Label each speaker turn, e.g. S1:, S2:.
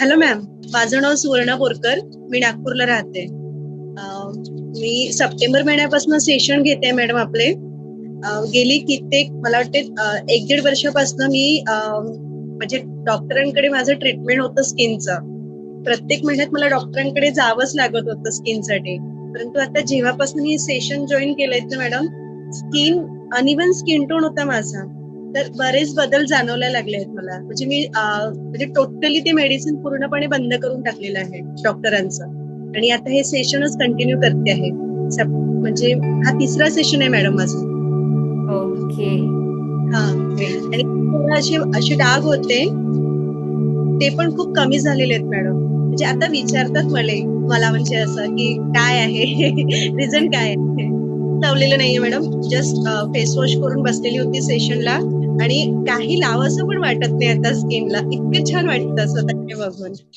S1: Hello ma'am माझं नाव सुवर्णा बोरकर मी नागपूरला राहते. मी सप्टेंबर महिन्यापासून सेशन घेते मॅडम आपले. गेली कित्येक मला वाटते एक दीड वर्षापासून मी म्हणजे डॉक्टरांकडे माझं ट्रीटमेंट होतं स्किनचं. प्रत्येक महिन्यात मला डॉक्टरांकडे जावंच लागत होतं स्किनसाठी. परंतु आता जेव्हापासून हे सेशन जॉईन केलंय ना madam skin uneven skin tone होता माझा. तर बरेच बदल जाणवायला लागले आहेत मला. म्हणजे मी म्हणजे टोटली ते मेडिसिन पूर्णपणे बंद करून टाकलेलं आहे डॉक्टरांचं आणि आता हे सेशनच कंटिन्यू करते आहे. म्हणजे हा तिसरा सेशन आहे मॅडम माझा.
S2: ओके
S1: हा. आणि असे असे डाग होते. ते पण खूप कमी झालेले आहेत मॅडम म्हणजे आता विचारतात मला मला म्हणजे असं की काय आहे? रिझन काय आहे? लावलेलं नाहीये मॅडम जस्ट फेस वॉश करून बसलेली होती सेशनला आणि काही लावासं पण वाटत नाही आता स्किनला इतकं छान वाटतं स्वतःकडे बघून.